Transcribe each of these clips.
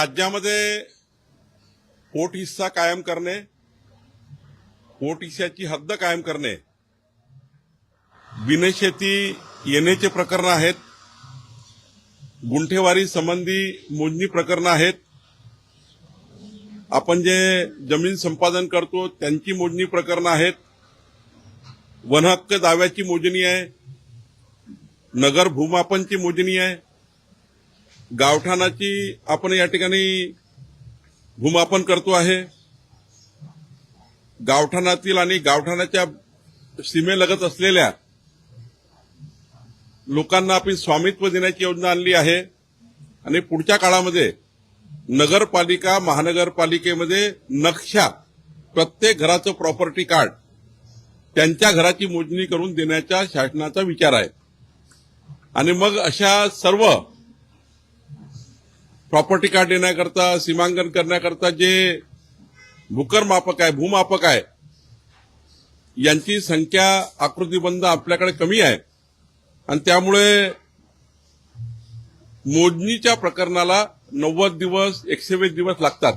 राज्यामध्ये पोट हिस्सा कायम करणे पोट हिस्साची हद्द कायम करणे बिनशेती येण्याचे प्रकरण आहेत गुंठेवारी संबंधी मोजणी प्रकरणं आहेत. आपण जे जमीन संपादन करतो त्यांची मोजणी प्रकरणं आहेत. वनहक्क दाव्याची मोजणी आहे. नगर भूमापनची मोजणी आहे. गावठाणाची आपण या ठिकाणी भूमापन करतो आहे. गावठाणातील आणि गावठाणाच्या सीमेलगत असलेल्या लोकांना आपण स्वामित्व देण्याची योजना आणली आहे. आणि पुढच्या काळामध्ये नगरपालिका महानगरपालिकेमध्ये नक्षा प्रत्येक घराचं प्रॉपर्टी कार्ड त्यांच्या घराची मोजणी करून देण्याचा शासनाचा विचार आहे. आणि मग अशा सर्व प्रॉपर्टी कार्ड देण्याकरता सीमांकन करण्याकरता जे भूकरमापक आहे भूमापक आहे यांची संख्या आकृतीबंध आपल्याकडे कमी आहे. आणि त्यामुळे मोजणीच्या प्रकरणाला नव्वद दिवस एकशे वीस दिवस लागतात.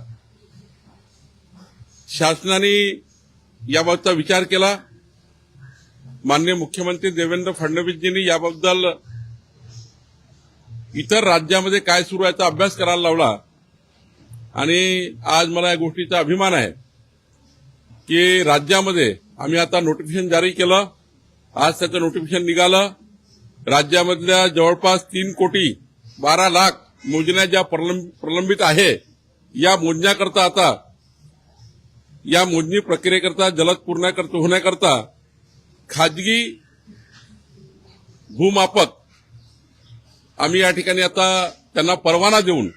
शासनाने याबाबतचा विचार केला. माननीय मुख्यमंत्री देवेंद्र फडणवीसजींनी याबद्दल इतर राज्यामध्ये काय सुरू आहे याचा अभ्यास करायला लावला. आणि आज मला या गोष्टीचा अभिमान आहे की राज्यामध्ये आम्ही आता नोटिफिकेशन जारी केलं. आज त्याचं नोटिफिकेशन निघालं. राज्यामधल्या जवळपास तीन कोटी बारा लाख मोजण्या ज्या प्रलंब- प्रलंबित आहे या मोजण्याकरता आता या मोजणी प्रक्रियेकरता जलद पूर्ण होण्याकरता खाजगी भूमापक आम्ही या ठिकाणी आता त्यांना परवाना देऊन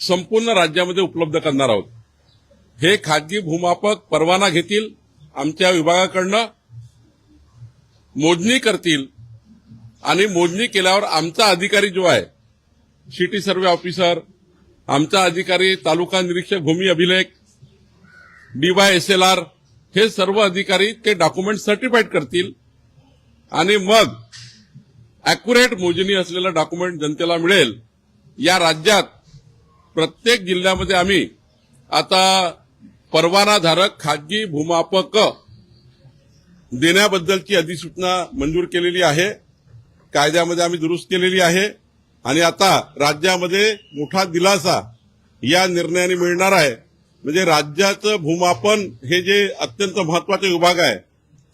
संपूर्ण राज्यामध्ये उपलब्ध करणार आहोत. हे खाजगी भूमापक परवाना घेतील आमच्या विभागाकडनं मोजणी करतील आणि मोजणी केल्यावर आमचा अधिकारी जो आहे सिटी सर्वे ऑफिसर आमचा अधिकारी तालुका निरीक्षक भूमी अभिलेख डीवायएसएलआर एस एल आर हे सर्व अधिकारी ते डॉक्युमेंट सर्टिफाईड करतील आणि मग अॅक्युरेट मोजणी असलेलं डॉक्युमेंट जनतेला मिळेल. या राज्यात प्रत्येक जिल्ह्यामध्ये आम्ही आता परवानाधारक खाजगी भूमापक देण्याबद्दलची अधिसूचना मंजूर केलेली आहे. कायद्यामध्ये आम्ही दुरुस्त केलेली आहे. आणि आता राज्यामध्ये मोठा दिलासा या निर्णयाने मिळणार आहे. म्हणजे राज्याचं भूमापन हे जे अत्यंत महत्त्वाचे विभाग आहे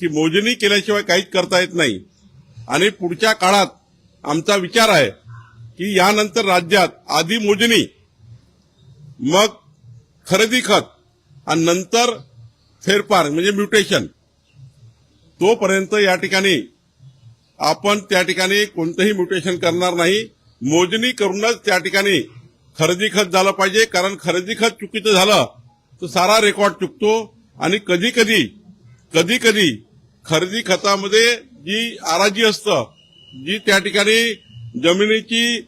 की मोजणी केल्याशिवाय काहीच करता येत नाही. आणि पुढच्या काळात आमचा विचार आहे की यानंतर राज्यात आधी मोजणी मग खरेदी खत आणि नंतर फेरफार म्हणजे म्युटेशन. तोपर्यंत या ठिकाणी आपण त्या ठिकाणी कोणतंही म्युटेशन करणार नाही. मोजणी करूनच त्या ठिकाणी खरेदी खत झालं पाहिजे. कारण खरेदी खत चुकीचं झालं तर सारा रेकॉर्ड चुकतो. आणि कधी कधी कधी कधी खरेदी खतामध्ये जी आराजी असतं जी त्या ठिकाणी जमिनीची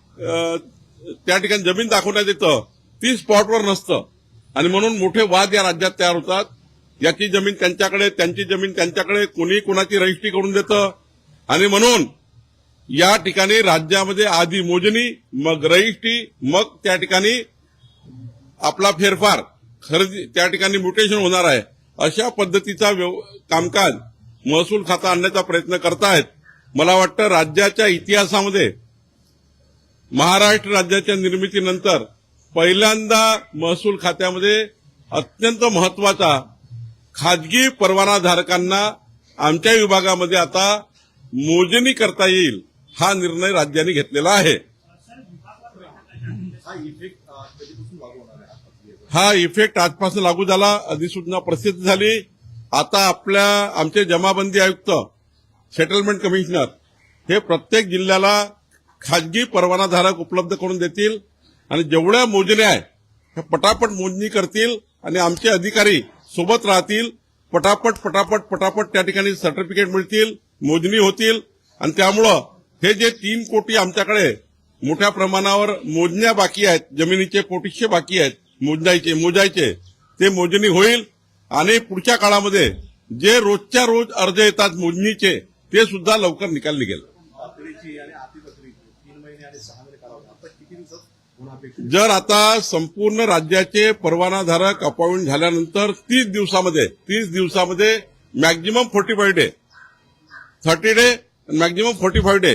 त्या ठिकाणी जमीन दाखवण्यात येतं ती स्पॉटवर नसतं. आणि म्हणून मोठे वाद या राज्यात तयार होतात. याची जमीन त्यांच्याकडे त्यांची जमीन त्यांच्याकडे कोणी कोणाची रजिस्ट्री करून देतं. आणि म्हणून या ठिकाणी राज्यामध्ये आधी मोजणी मग रजिस्ट्री मग त्या ठिकाणी आपला फेरफार. खरेदी त्या ठिकाणी म्युटेशन होणार आहे. अशा पद्धतीचा व्यव- कामकाज महसूल खाता आणण्याचा प्रयत्न करतायत मला वाटतं राज्याच्या इतिहासामध्ये महाराष्ट्र राज्याच्या निर्मितीनंतर पहिल्यांदा महसूल खात्यामध्ये अत्यंत महत्त्वाचा खाजगी परवानाधारकांना आमच्या विभागामध्ये आता मोजणी करता येईल हा निर्णय राज्याने घेतलेला आहे. हा इफेक्ट आजपासून लागू झाला अधिसूचना प्रसिद्ध झाली. आता आपल्या आमचे जमाबंदी आयुक्त सेटलमेंट कमिशनर हे प्रत्येक जिल्ह्याला खाजगी परवानाधारक उपलब्ध करून देतील आणि जेवढ्या मोजण्या आहे ह्या पटापट मोजणी करतील आणि आमचे अधिकारी सोबत राहतील पटापट पटापट पटापट त्या ठिकाणी सर्टिफिकेट मिळतील मोजणी होतील आणि त्यामुळं हे जे तीन कोटी आमच्याकडे मोठ्या प्रमाणावर मोजण्या बाकी आहेत जमिनीचे पोटिशे बाकी आहेत मोजायचे मोजायचे ते मोजणी होईल. आणि पुढच्या काळामध्ये जे रोजच्या रोज अर्ज येतात मोजणीचे ते सुद्धा लवकर निकाल निघेल जर आता संपूर्ण राज्याचे परवानाधारक अपॉइंट झाल्यानंतर तीस दिवसामध्ये तीस दिवसामध्ये maximum forty five day thirty day maximum forty five day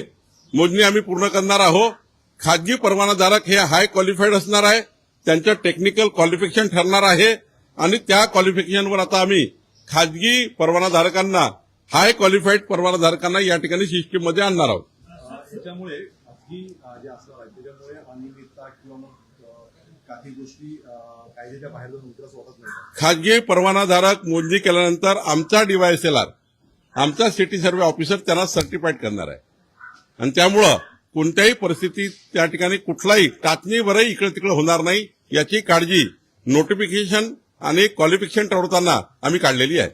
मोजणी आम्ही पूर्ण करणार आहोत. खाजगी परवानाधारक हे हाय क्वालिफाईड असणार आहे. त्यांचं टेक्निकल क्वालिफिकेशन ठरणार आहे. आणि त्या क्वालिफिकेशनवर आता आम्ही खाजगी परवानाधारकांना हाय क्वालिफाईड परवानाधारकांना या ठिकाणी सिस्टीममध्ये आणणार आहोत. त्याच्यामुळे खाजगी परवानाधारक मोजणी केल्यानंतर आमचा डीवायएसएलआर आमचा सिटी सर्व्हे ऑफिसर त्यांना सर्टिफाईड करणार आहे. आणि त्यामुळं कोणत्याही परिस्थितीत त्या ठिकाणी कुठलाही टाचणीवरही इकडे तिकडे होणार नाही याची काळजी नोटिफिकेशन आणि क्वालिफिकेशन ठरवताना आम्ही काढलेली आहे.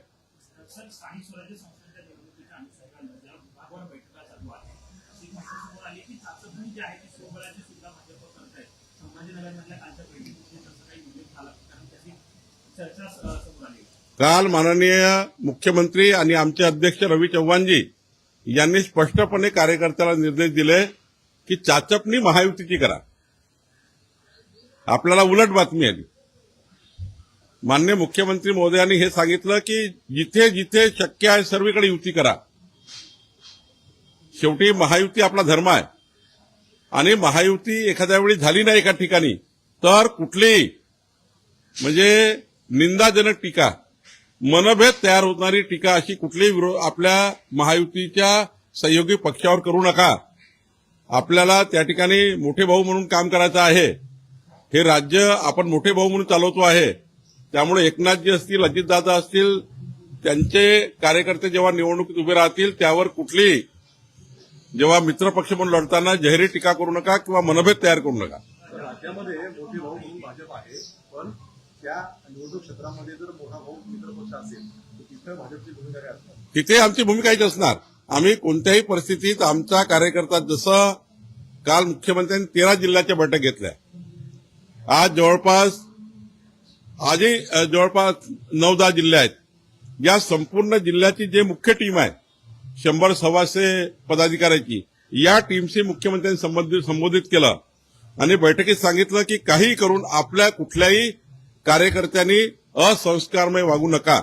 काल माननीय मुख्यमंत्री आणि आमचे अध्यक्ष रवी चव्हाणजी यांनी स्पष्टपणे कार्यकर्त्याला निर्देश दिले की चाचपणी महायुतीची करा. आपल्याला उलट बातमी आली. मान्य मुख्यमंत्री महोदयांनी हे सांगितलं की जिथे जिथे शक्य आहे सर्वीकडे युती करा. शेवटी महायुती आपला धर्म आहे. आणि महायुती एखाद्या वेळी झाली नाही एका ठिकाणी तर कुठलीही म्हणजे निंदाजनक टीका मनभेद तयार होणारी टीका अशी कुठलीही विरोध आपल्या महायुतीच्या सहयोगी पक्षावर करू नका. आपल्याला त्या ठिकाणी मोठे भाऊ म्हणून काम करायचं आहे. हे राज्य आपण मोठे भाऊ म्हणून चालवतो आहे. त्यामुळे एकनाथजी असतील अजितदादा असतील त्यांचे कार्यकर्ते जेव्हा निवडणुकीत उभे राहतील त्यावर कुठलीही जेव्हा मित्रपक्ष म्हणून लढताना जाहीर टीका करू नका किंवा मनभेद तयार करू नका. राज्यामध्ये मोठे भाऊ म्हणून भाजप आहे पण त्या निवडणूक क्षेत्रामध्ये जर मोठा भाऊ मित्रपक्ष असेल तर तिथं भाजपची भूमिका काय असणार? तिथे आमची भूमिका हीच असणार. आम्ही कोणत्याही परिस्थितीत आमचा कार्यकर्ता जसं काल मुख्यमंत्र्यांनी तेरा जिल्ह्याच्या बैठक घेतल्या. आज जवळपास आजही जवळपास नऊ दहा जिल्हे आहेत. या संपूर्ण जिल्ह्याची जे मुख्य टीम आहे शंभर सव्वाशे पदाधिकाऱ्याची या टीमशी मुख्यमंत्र्यांनी संबंधित संबोधित केलं. आणि बैठकीत सांगितलं की काही करून आपल्या कुठल्याही कार्यकर्त्यांनी असंस्कारमय वागू नका.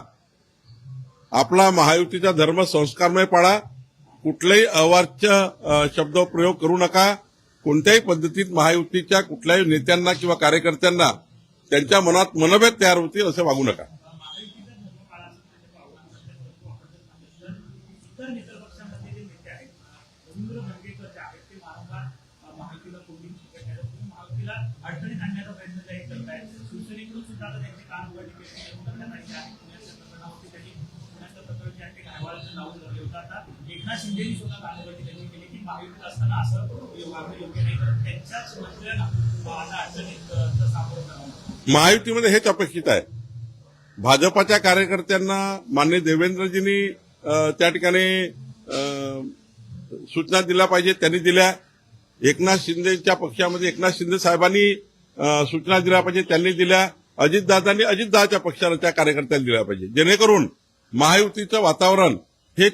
आपला महायुतीचा धर्म संस्कारमय पाळा. कुठल्याही अवाच्य शब्द प्रयोग करू नका. कोणत्याही पद्धतीत महायुतीच्या कुठल्याही नेत्यांना किंवा कार्यकर्त्यांना त्यांच्या मनात मनभेद तयार होतील असं वागू नका. अडचणीत प्रयत्न आहे एकनाथ असताना असं योग्य नाही त्यांच्याच मंत्र्यांना अडचणीत सामोरं करावं महायुतीमध्ये हेच अपेक्षित आहे. भाजपाच्या कार्यकर्त्यांना मान्य देवेंद्रजींनी त्या ठिकाणी सूचना दिल्या पाहिजे त्यांनी दिल्या. एकनाथ शिंदेच्या पक्षामध्ये एकनाथ शिंदे साहेबांनी सूचना दिल्या पाहिजे त्यांनी दिल्या. अजितदादांनी अजितदाच्या पक्षाला त्या कार्यकर्त्यांनी दिल्या पाहिजे जेणेकरून महायुतीचं वातावरण हे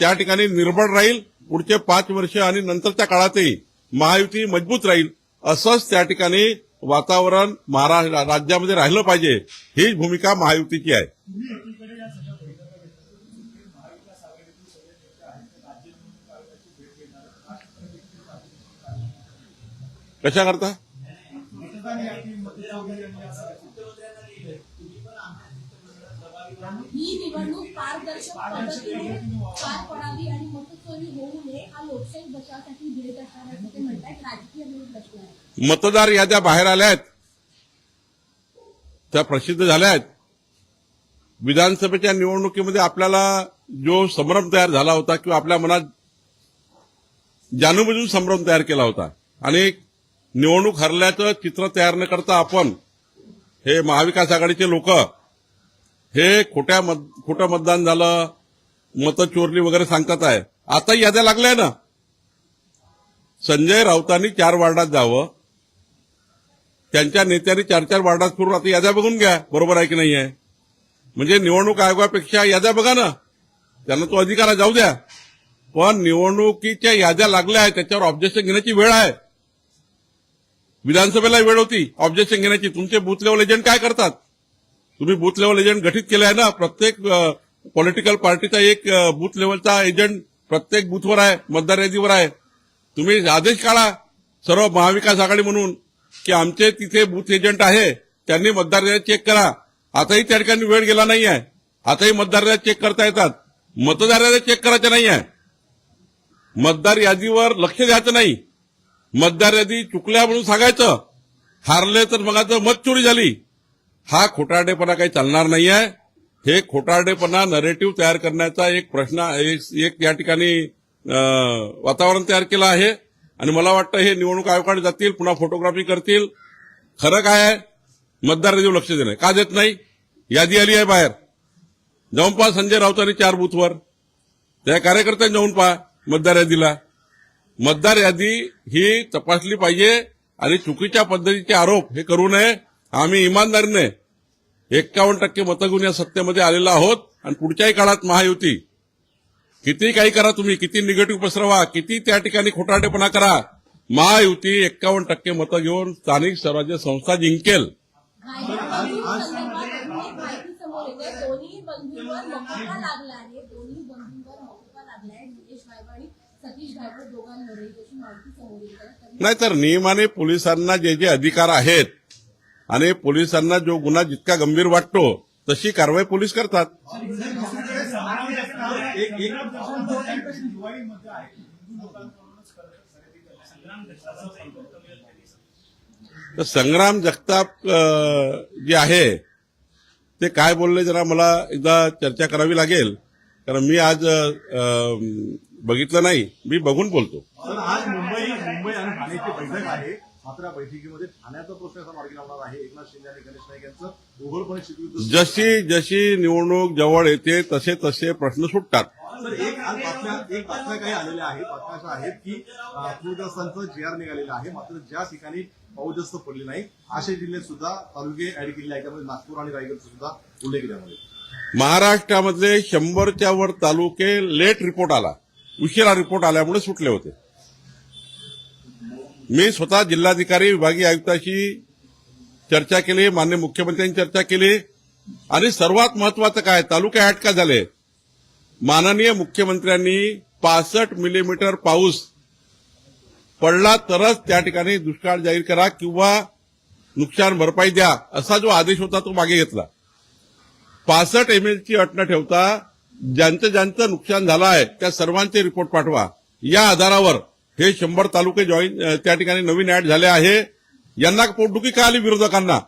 त्या ठिकाणी निर्भर राहील पुढचे पाच वर्ष आणि नंतरच्या काळातही महायुती मजबूत राहील असंच त्या ठिकाणी वातावरण महाराष्ट्र राज्यामध्ये राहिलं पाहिजे हीच भूमिका महायुतीची आहे. निवडणूक कशा करता ही निवडणूक पारदर्शक पद्धतीने पार पडावी आणि मतचोरी होऊ नये हा लोकशाही बचावासाठी भेट असणार असं ते म्हणतात. राजकीय प्रश्न आहे मतदार याद्या बाहेर आल्या आहेत. त्या प्रसिद्ध झाल्या आहेत. विधानसभेच्या निवडणुकीमध्ये आपल्याला जो संभ्रम तयार झाला होता किंवा आपल्या मनात जाणूनबुजून संभ्रम तयार केला होता आणि निवडणूक हरल्याचं चित्र तयार न करता आपण हे महाविकास आघाडीचे लोक हे खोट्या मत खोटं मतदान झालं मतं चोरली वगैरे सांगतात आहे. आता याद्या लागल्या ना? संजय राऊतांनी चार वार्डात जावं त्यांच्या नेत्यांनी चार चार वार्डात फिरून आता याद्या बघून घ्या बरोबर आहे की नाही आहे? म्हणजे निवडणूक आयोगापेक्षा याद्या बघा ना. त्यांना तो अधिकार जाऊ द्या. पण निवडणुकीच्या याद्या लागल्या आहेत त्याच्यावर ऑब्जेक्शन घेण्याची वेळ आहे. विधानसभेला वेळ होती ऑब्जेक्शन घेण्याची. तुमचे बूथ लेवल एजंट काय करतात? तुम्ही बूथ लेवल एजंट गठीत केले आहे ना? प्रत्येक पॉलिटिकल पार्टीचा एक बूथ लेवलचा एजंट प्रत्येक बूथवर आहे मतदार यादीवर आहे. तुम्ही आदेश काढा सर्व महाविकास आघाडी म्हणून. की आमचे तिथे बूथ एजंट आहे त्यांनी मतदार यादी चेक करा. आताही त्या ठिकाणी वेळ गेला नाही आहे आताही मतदार यादी चेक करता येतात. मतदार यादी चेक करायच्या नाही आहे मतदार यादीवर लक्ष द्यायचं नाही. मतदार यादी चुकल्या म्हणून सांगायचं. हारले तर मग आता मत चोरी झाली. हा खोटारडेपणा काही चालणार नाही आहे हे खोटारडेपणा नरेटिव्ह तयार करण्याचा एक प्रश्न एक एक या ठिकाणी वातावरण तयार केलं आहे. आणि मला वाटतं हे निवडणूक आयोगाकडे जातील पुन्हा फोटोग्राफी करतील. खरं काय आहे? मतदार यादीवर लक्ष देणं. का देत नाही? यादी आली आहे बाहेर. जाऊन पहा संजय राऊतांनी चार बूथवर. त्या कार्यकर्त्यांनी जाऊन पहा मतदार यादीला. मतदार यादी ही तपासली पाहिजे आणि चुकीच्या पद्धतीचे आरोप हे करू नये. आम्ही इमानदारीने एक्कावन्न टक्के मतं घेऊन या सत्तेमध्ये आलेलो आहोत आणि पुढच्याही काळात महायुती. किती काही करा तुम्ही किती निगेटिव्ह पसरवा किती त्या ठिकाणी खोटारडेपणा करा. महायुती एक्कावन्न टक्के मतं घेऊन स्थानिक स्वराज्य संस्था जिंकेल. नाही तर नाहीतर नियमाने पोलिसांना जे जे अधिकार आहेत आणि पोलिसांना जो गुन्हा जितका गंभीर वाटतो तशी कारवाई पोलीस करतात. एक एक हिंदू लोकांकडूनच खरं तर संग्राम जगताप जे आहे ते काय बोलले जरा मला एकदा चर्चा करावी लागेल. कारण मी आज बघितलं नाही मी बघून बोलतो. आज मुंबई मुंबई आणि ठाण्याची बैठक आहे. मात्र या बैठकीमध्ये ठाण्याचा प्रश्न असा मार्गी लावणार आहे. एकनाथ शिंदे आणि गणेश नाईक यांचं उघडपणे शिकवित जशी जशी निवडणूक जवळ येते तसे तसे प्रश्न सुटतात. सर एक बातम्या एक बातम्या काही आलेल्या आहेत. बातम्या अशा आहेत की पूरग्रस्तांचं जे आर निघालेलं आहे. मात्र ज्या ठिकाणी पाऊस जास्त पडले नाही असे जिल्हे सुद्धा तालुके ऍड केलेले आहेत. त्यामध्ये नागपूर आणि रायगडचा सुद्धा उल्लेख त्यामध्ये महाराष्ट्रामधले शंभरच्या वर तालुके लेट रिपोर्ट आला. उशिरा रिपोर्ट आल्यामुळे सुटले होते. मी स्वतः जिल्हाधिकारी विभागीय आयुक्ताशी चर्चा केली मान्य मुख्यमंत्र्यांनी चर्चा केली. आणि सर्वात महत्वाचं काय तालुके ऍड का झाले. माननीय मुख्यमंत्र्यांनी पासष्ट मिलीमीटर पाऊस पडला तरच त्या ठिकाणी दुष्काळ जाहीर करा किंवा नुकसान भरपाई द्या असा जो आदेश होता तो मागे घेतला. पासष्ट एम ची अट न ठेवता ज्यांचं ज्यांचं नुकसान झालं आहे त्या सर्वांचे रिपोर्ट पाठवा. या आधारावर हे शंभर तालुके जॉईन त्या ठिकाणी नवीन ऍड झाले आहे. यांना पोटदुखी का आली विरोधकांना?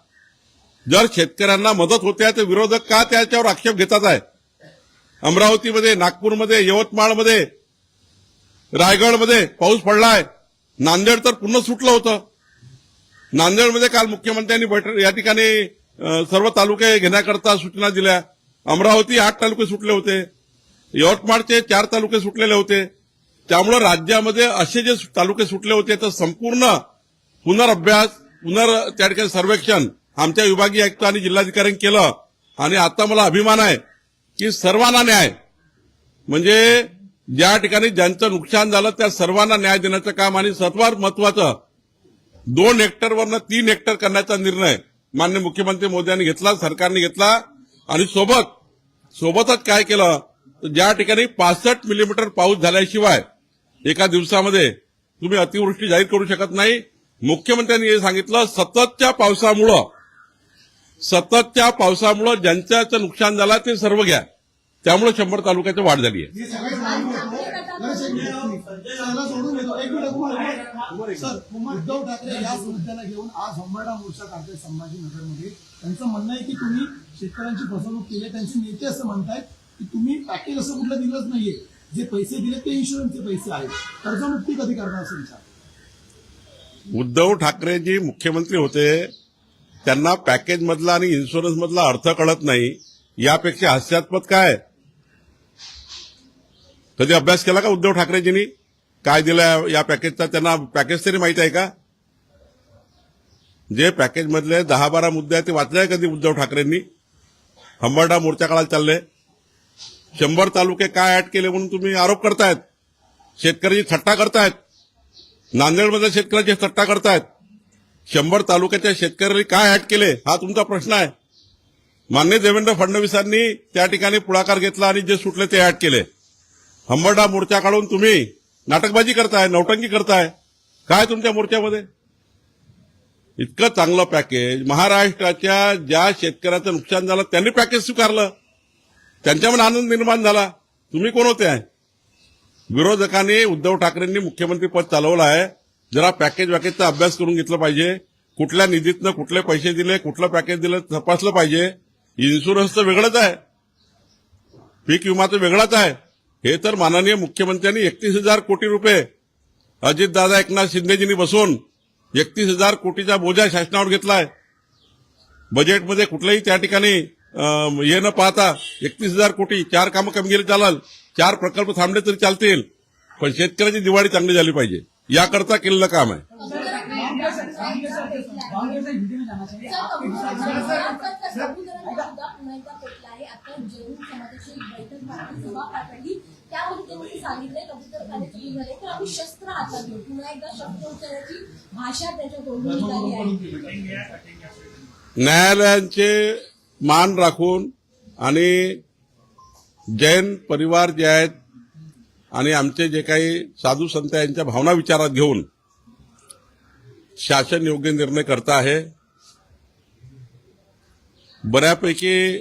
जर शेतकऱ्यांना मदत होते तर विरोधक का त्याच्यावर आक्षेप घेतात आहे? अमरावतीमध्ये नागपूरमध्ये यवतमाळमध्ये रायगडमध्ये पाऊस पडलाय. नांदेड तर पूर्ण सुटलं होतं. नांदेडमध्ये काल मुख्यमंत्र्यांनी बैठक या ठिकाणी सर्व तालुके घेण्याकरता सूचना दिल्या. अमरावती आठ तालुके सुटले होते. यवतमाळचे चार तालुके सुटलेले होते. त्यामुळं राज्यामध्ये असे जे तालुके सुटले होते तर संपूर्ण पुनर्अभ्यास पुनर त्या ठिकाणी सर्वेक्षण आमच्या विभागीय आयुक्त आणि जिल्हाधिकाऱ्यांनी केलं. आणि आता मला अभिमान आहे की सर्वांना न्याय. म्हणजे ज्या ठिकाणी ज्यांचं नुकसान झालं त्या सर्वांना न्याय देण्याचं काम आणि सर्वात महत्वाचं दोन हेक्टरवरनं तीन हेक्टर करण्याचा निर्णय मान्य मुख्यमंत्री मोदयांनी घेतला सरकारने घेतला. आणि सोबत सोबतच काय केलं तर ज्या ठिकाणी पासष्ट मिलीमीटर पाऊस झाल्याशिवाय एका दिवसामध्ये तुम्ही अतिवृष्टी जाहीर करू शकत नाही. मुख्यमंत्र्यांनी हे सांगितलं सततच्या पावसामुळं सततच्या पावसामुळं ज्यांच्याचं नुकसान झालं ते सर्व घ्या. त्यामुळे शंभर तालुक्याची वाढ झाली आहे. उद्धव ठाकरे या मुद्द्याला घेऊन आज होंबाडा मोर्चा काढताय संभाजीनगरमध्ये त्यांचं म्हणणं आहे की तुम्ही शेतकऱ्यांची फसवणूक केली त्यांचे नेते असं म्हणतायत की तुम्ही पॅकेज असं कुठलं दिलंच नाहीये. जे पैसे दिले ते इन्शुरन्सचे पैसे आहेत. कर्जमुक्ती कधी करणार असं उद्धव ठाकरे जे मुख्यमंत्री होते त्यांना पॅकेज मधला आणि इन्शुरन्स मधला अर्थ कळत नाही. यापेक्षा हास्यास्पद काय कधी अभ्यास केला का उद्धव ठाकरेजींनी? काय दिलं या पॅकेजचा त्यांना पॅकेज तरी माहिती आहे का? जे पॅकेजमधले दहा बारा मुद्दे आहेत ते वाचले कधी उद्धव ठाकरेंनी? हंबरडा मोर्चा काळात चालले. शंभर तालुके काय ऍड केले म्हणून तुम्ही आरोप करतायत? शेतकऱ्याची थट्टा करतायत. नांदेडमधल्या शेतकऱ्याची थट्टा करतायत. शंभर तालुक्याच्या शेतकऱ्यांनी काय ऍड केले हा तुमचा प्रश्न आहे. मान्य देवेंद्र फडणवीसांनी त्या ठिकाणी पुढाकार घेतला आणि जे सुटले ते ऍड केले. हंबरडा मोर्चा काढून तुम्ही नाटकबाजी करताय नौटंकी करताय. काय तुमच्या मोर्चामध्ये? इतकं चांगलं पॅकेज. महाराष्ट्राच्या ज्या शेतकऱ्याचं नुकसान झालं त्यांनी पॅकेज स्वीकारलं. त्यांच्यामध्ये आनंद निर्माण झाला. तुम्ही कोण होते? आहे विरोधकांनी उद्धव ठाकरेंनी मुख्यमंत्री पद चालवलं आहे. जरा पॅकेज वॅकेजचा अभ्यास करून घेतलं पाहिजे. कुठल्या निधीतनं कुठले पैसे दिले कुठलं पॅकेज दिलं तपासलं पाहिजे. इन्शुरन्सचं वेगळंच आहे. पीक विमाचं वेगळाच आहे. हे तर माननीय मुख्यमंत्र्यांनी एकतीस हजार कोटी रुपये अजितदादा एकनाथ शिंदेजींनी बसून एकतीस हजार कोटीचा बोजा शासनावर घेतलाय. बजेटमध्ये कुठलंही त्या ठिकाणी हे न पाहता एकतीस हजार कोटी चार कामं कमी गेले चालाल चार प्रकल्प थांबले तरी चालतील पण शेतकऱ्याची दिवाळी चांगली झाली पाहिजे. याकरता केलेलं काम आहे. न्यायालयांचे मान राखून आणि जैन परिवार जे आहेत आणि आमचे जे काही साधू संत यांच्या भावना विचारात घेऊन शासन योग्य निर्णय करत आहे. बऱ्यापैकी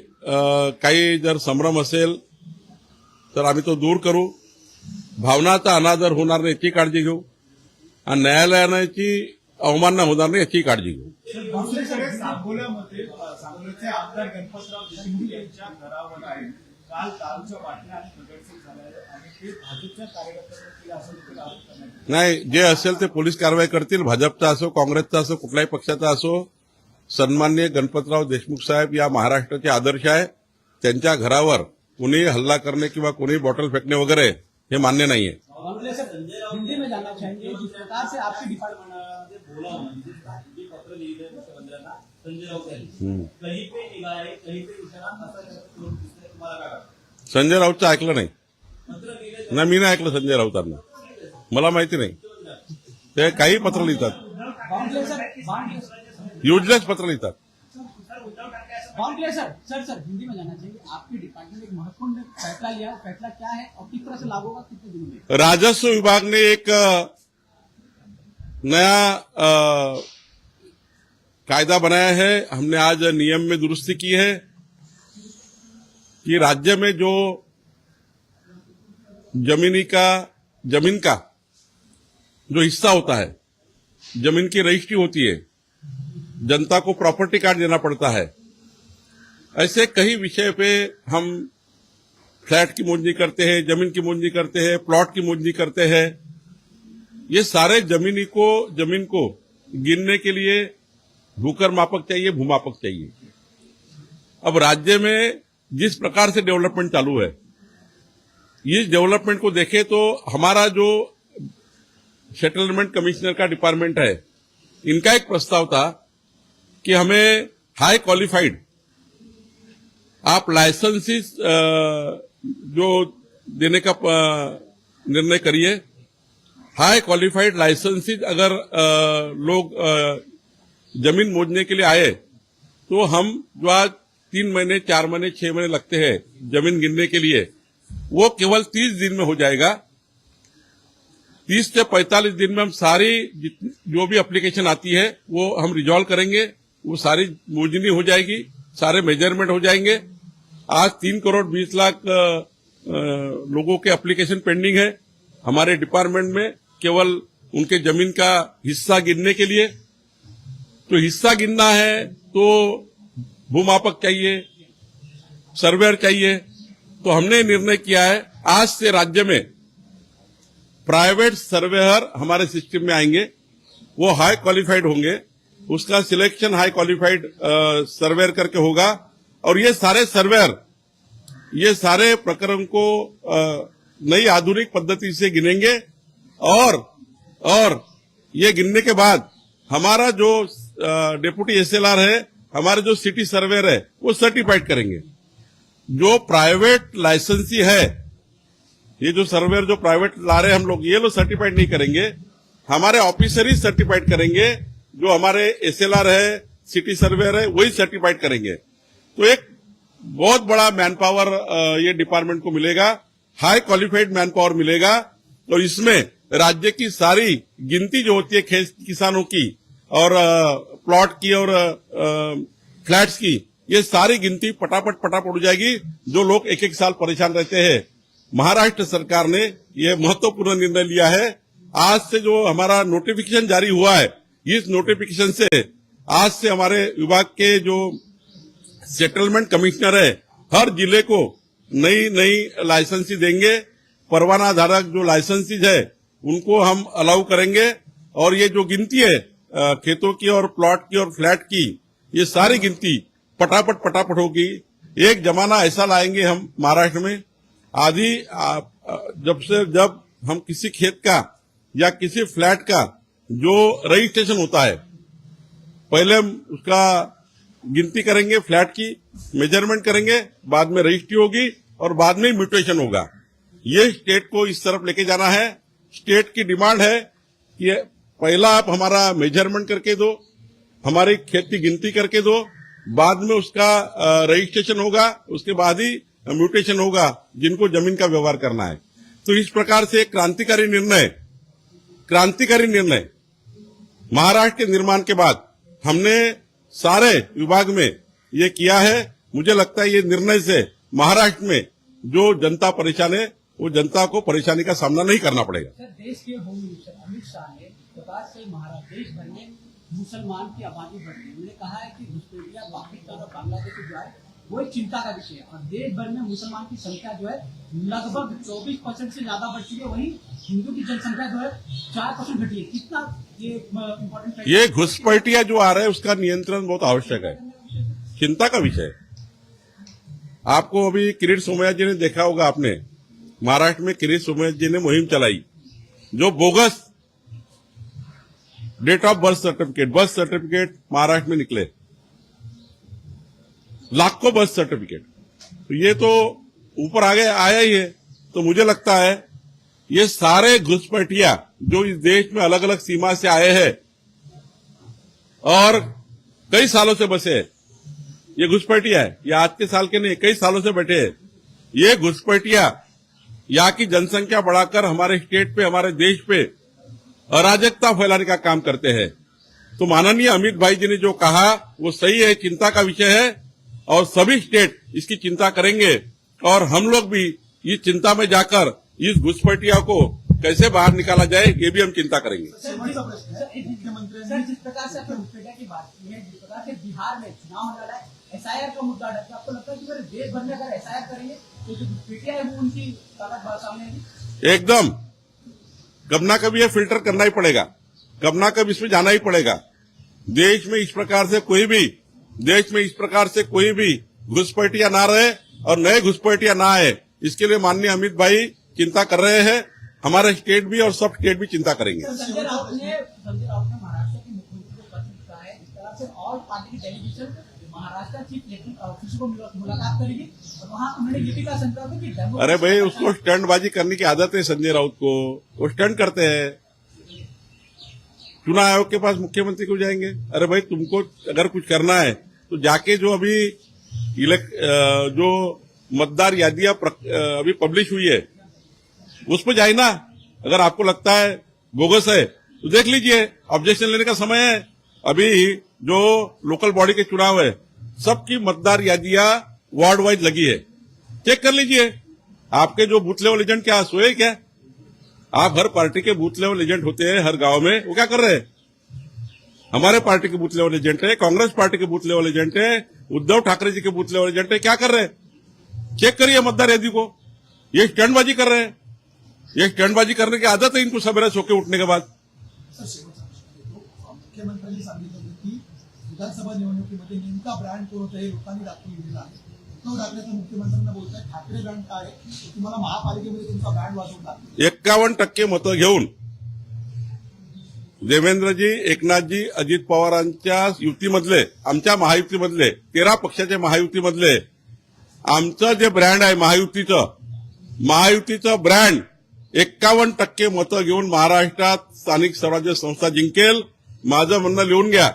काही जर संभ्रम असेल तर आम्ही तो दूर करू. भावनाचा अनादर होणार नाही याची काळजी घेऊ. आणि न्यायालयाची अवमानना होणार नाही याची काळजी घेऊ. आमदार गणपतराव देशमुख यांच्या घरावर आहे काल दारूच्या बाटल्या आणि दगडफेक झाल्या आणि ते भाजपच्या कार्यकर्त्यांवर केलं असं देखील आरोप करण्यात येतो. नाही जे असेल ते पोलीस कारवाई करतील. भाजपचा असो काँग्रेसचा असो कुठल्याही पक्षाचा असो सन्मान्य गणपतराव देशमुख साहेब या महाराष्ट्राचे आदर्श आहे. त्यांच्या घरावर कुणी हल्ला करणे किंवा कुणी बॉटल फेकणे वगैरे हे मान्य नाहीये. मामले सर हिंदी में जानना चाहेंगे जिस प्रकार से आपकी डिपार्टमेंट बोला म्हणजे जे पत्र लिहिलं मुख्यमंत्र्यांना संजय राऊतचं ऐकलं नाही. नाही मी नाही ऐकलं संजय राऊतांना. मला माहिती नाही. ते काही पत्र लिहितात. युजलेस पत्र लिहितात. Boundary sir sir sir Hindi में जानना चाहिए आपकी डिपार्टमेंट एक महत्त्वपूर्ण फैसला लिया फैसला क्या है? और किस तरह से लागू होगा कितने दिनों में? राजस्व विभाग ने एक नया अ, कायदा बनाया है, हमने आज नियम में दुरुस्ती की है कि राज्य में जो जमीनी का, ज़मीन का जो हिस्सा होता है, ज़मीन की रजिस्ट्री होती है, जनता को प्रॉपर्टी कार्ड देना पड़ता है। ऐसे कई विषय पे हम फ्लैट की मोजनी करते हैं, ज़मीन की मोजनी करते हैं, प्लॉट की मोजनी करते हैं। ये सारे जमीनी को, ज़मीन को गिनने के लिए भूकर मापक चाहिए भूमापक चाहिए। अब राज्य में जिस प्रकार से डेवलपमेंट चालू है, इस डेवलपमेंट को देखें तो हमारा जो सेटलमेंट कमिश्नर का डिपार्टमेंट है, इनका एक प्रस्ताव था कि हमें हाई क्वालिफाइड, आप लाइसेंसिस जो देने का निर्णय करिए, हाई क्वालिफाइड लाइसेंसिस अगर लोग ज़मीन मोजने के लिए आए तो हम जो आज तीन महीने, चार महीने, छह महीने लगते हैं ज़मीन गिनने के लिए, वो केवल तीस दिन में हो जाएगा। तीस से पैंतालीस दिन में हम सारी जो भी एप्लीकेशन आती है, वो हम रिजॉल्व करेंगे, वो सारी मोजनी हो जाएगी, सारे मेज़रमेंट हो जाएँगे। आज तीन करोड़ बीस लाख लोगों के एप्लीकेशन पेंडिंग है। हमारे डिपार्टमेंट में केवल उनके ज़मीन का हिस्सा गिनने के लिए तो हिस्सा गिनना है तो भूमापक चाहिए, सर्वेयर चाहिए। तो हमने निर्णय किया है, आज से राज्य में प्राइवेट सर्वेयर हमारे सिस्टम में आएँगे, वो हाई क्वालिफाइड होंगे, उसका सिलेक्शन हाई क्वालिफाइड सर्वेयर करके होगा, और ये सारे सर्वेयर, ये सारे प्रकरण को नई आधुनिक पद्धति से गिनेंगे, और और ये गिनने के बाद हमारा जो डेप्यूटी एसएलआर है, हमारे जो सिटी सर्वेयर है, वो सर्टिफाइड करेंगे। जो प्राइवेट लाइसेंसी है, ये जो सर्वेयर जो प्राइवेट ला रहे हम लोग, ये लोग सर्टिफाइड नहीं करेंगे। हमारे ऑफिसर ही सर्टिफाइड करेंगे, जो हमारे एसएलआर है, सिटी सर्वेयर है, वही सर्टिफाइड करेंगे। तो एक बहुत बड़ा मैन पावर ये डिपार्टमेंट को मिलेगा हाई क्वालिफाइड मैन पावर मिलेगा, और इसमें राज्य की सारी गिनती जो होती है किसानों की और प्लॉट की और फ्लैट्स की, ये सारी गिनती पटापट पटापट हो जाएगी, जो लोग एक एक साल परेशान रहते हैं। महाराष्ट्र सरकार ने यह महत्वपूर्ण निर्णय लिया है। आज से जो हमारा नोटिफिकेशन जारी हुआ है, इस नोटिफिकेशन से आज से हमारे विभाग के जो सेटलमेंट कमिश्नर है, हर ज़िले को नई नई लाइसेंसी देंगे। परवाना धारक जो लाइसेंसीज है, उनको हम अलाउ करेंगे। और ये जो गिनती है खेतों की और प्लॉट की और फ्लैट की ये सारी गिनती पटापट पटापट होगी। एक जमाना ऐसा लाएँगे हम महाराष्ट्र में आदि जब से जब हम किसी खेत का या किसी फ्लैट का जो रजिस्ट्रेशन होता है, पहले हम उसका गिनती करेंगे फ्लैट की, मेज़रमेंट करेंगे, बाद में रजिस्ट्री होगी और बाद में म्यूटेशन होगा। ये स्टेट को इस तरफ़ लेके जाना है। स्टेट की डिमांड है कि पहला आप हमारा मेज़रमेंट करके दो, हमारी खेत गिनती करके दो, बाद में उसका रजिस्ट्रेशन होगा, उसके बाद ही म्यूटेशन होगा, जिनको ज़मीन का व्यवहार करना है। तो इस प्रकार से क्रांतिकारी निर्णय क्रांतिकारी निर्णय, महाराष्ट्र के निर्माण के बाद हमने सारे विभाग में ये किया है। मुझे लगता है ये निर्णय से महाराष्ट्र में जो जनता परेशान है, वो जनता को परेशानी का सामना नहीं करना पड़ेगा। सर, देश के होम मिनिस्टर अमित शाह ने प्रकाश से महाराष्ट्र देश भर में मुसलमान की आबादी बढ़ रही है उन्होंने कहा है कि घुसपैठिया पाकिस्तान और बांग्लादेश जो है वो एक चिंता का विषय है। और देश भर में मुसलमान की संख्या जो है लगभग 24 परसेंट से ज़्यादा बढ़ चुकी है। वहीं हिंदू की जनसंख्या जो है चार परसेंट घटी है। कितना ये इम्पोर्टेंट ये घुसपैठिया जो आ रहा है उसका नियंत्रण बहुत आवश्यक है। चिंता का विषय आपको अभी किरीट सोमैया जी ने देखा होगा आपने महाराष्ट्र में किरीट सोमया जी ने मुहिम चलाई जो bogus date of birth certificate birth certificate Maharashtra में निकले। लाखों बर्थ सर्टिफिकेट तो ये तो ऊपर आगे आया ही है। तो मुझे लगता है, ये सारे घुसपैठिया जो इस देश में अलग अलग सीमा से आए हैं और कई सालों से बसे हैं, ये घुसपैठिया है। ये आज के साल के नहीं, कई सालों से बैठे हैं। ये घुसपैठिया यहाँ की जनसंख्या बढ़ाकर हमारे स्टेट पे, हमारे देश पे अराजकता फैलाने का काम करते हैं। तो माननीय अमित भाई जी ने जो कहा वो सही है चिंता का विषय है और सभी स्टेट इसकी चिंता करेंगे और हम लोग भी इस चिंता में जाकर इस घुसपैठिया को कैसे बाहर निकाला जाए ये भी हम चिंता करेंगे। सर जिस प्रकार से घुसपैठिया की बात की है जिस प्रकार से बिहार में चुनाव होने वाला है एसआईआर का मुद्दा अटक आपको लगता है कि पूरे देश भर में अगर एसआईआर करेंगे तो जो घुसपैठिया है वो उनकी ताकत सामने एकदम। कब ना कभी ये फ़िल्टर करना ही पड़ेगा। कब ना कब इसमें जाना ही पड़ेगा। देश में इस प्रकार से कोई भी, देश में इस प्रकार से कोई भी घुसपैठिया ना रहे और नए घुसपैठिया ना आए। इसके लिए माननीय अमित भाई चिंता कर रहे हैं। हमारे स्टेट भी और सब स्टेट भी चिंता करेंगे। महाराष्ट्र के को की चीफ को मुलाकात करेगी। अरे भाई, उसको स्टंटबाजी करने की आदत है संजय राउत को। वो स्टंट करते हैं। चुनाव आयोग के पास मुख्यमंत्री को जाएँगे? अरे भाई, तुमको अगर कुछ करना है तो जाके जो अभी इलेक्ट जो मतदार यादियाँ अभी पब्लिश हुई है, उस पर जाए ना। अगर आपको लगता है बोगस है तो देख लीजिए। ऑब्जेक्शन लेने का समय है। अभी जो लोकल बॉडी के चुनाव है, सबकी मतदार यादियाँ वार्ड वाइज लगी है। चेक कर लीजिए। आपके जो बूथ लेवल एजेंट क्या सोए क्या आप हर पार्टी के बूथ लेवल एजेंट होते हैं, हर गाँव में। वो क्या कर रहे हैं? हमारे पार्टी के बूथ लेवल एजेंट है, कांग्रेस पार्टी के बूथ लेवल एजेंट है, उद्धव ठाकरे जी के बूथ लेवल एजेंट है। क्या कर रहे हैं? चेक करिए मतदार यादी को। ये स्टैंडबाजी कर रहे हैं। ये स्टैंडबाजी करने की आदत है इनको सवेरे सो के उठने के बाद। मुख्यमंत्र्यांनी विधानसभा निवडणुकीमध्ये नेमका ब्रँड कोण होता हे लोकांनी दाखवून आहे उद्धव मुख्यमंत्र्यांना बोलताय ठाकरे काय तुम्हाला महापालिकेमध्ये तुमचा एक्कावन्न टक्के मतं घेऊन देवेंद्रजी एकनाथजी अजित पवारांच्या युतीमधले आमच्या महायुतीमधले तेरा पक्षाच्या महायुतीमधले आमचं जे ब्रँड आहे महायुतीचं महायुतीचं ब्रँड एक्कावन्न टक्के मतं घेऊन महाराष्ट्रात स्थानिक स्वराज्य संस्था जिंकेल माझं म्हणणं लिहून घ्या.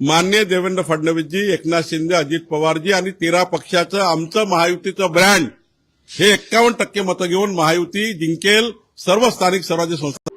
मान्य देवेंद्र फडणवीसजी एकनाथ शिंदे अजित पवारजी आणि तेरा पक्षाचं आमचं महायुतीचं ब्रँड हे एक्कावन्न टक्के मतं घेऊन महायुती जिंकेल सर्व स्थानिक स्वराज्य संस्था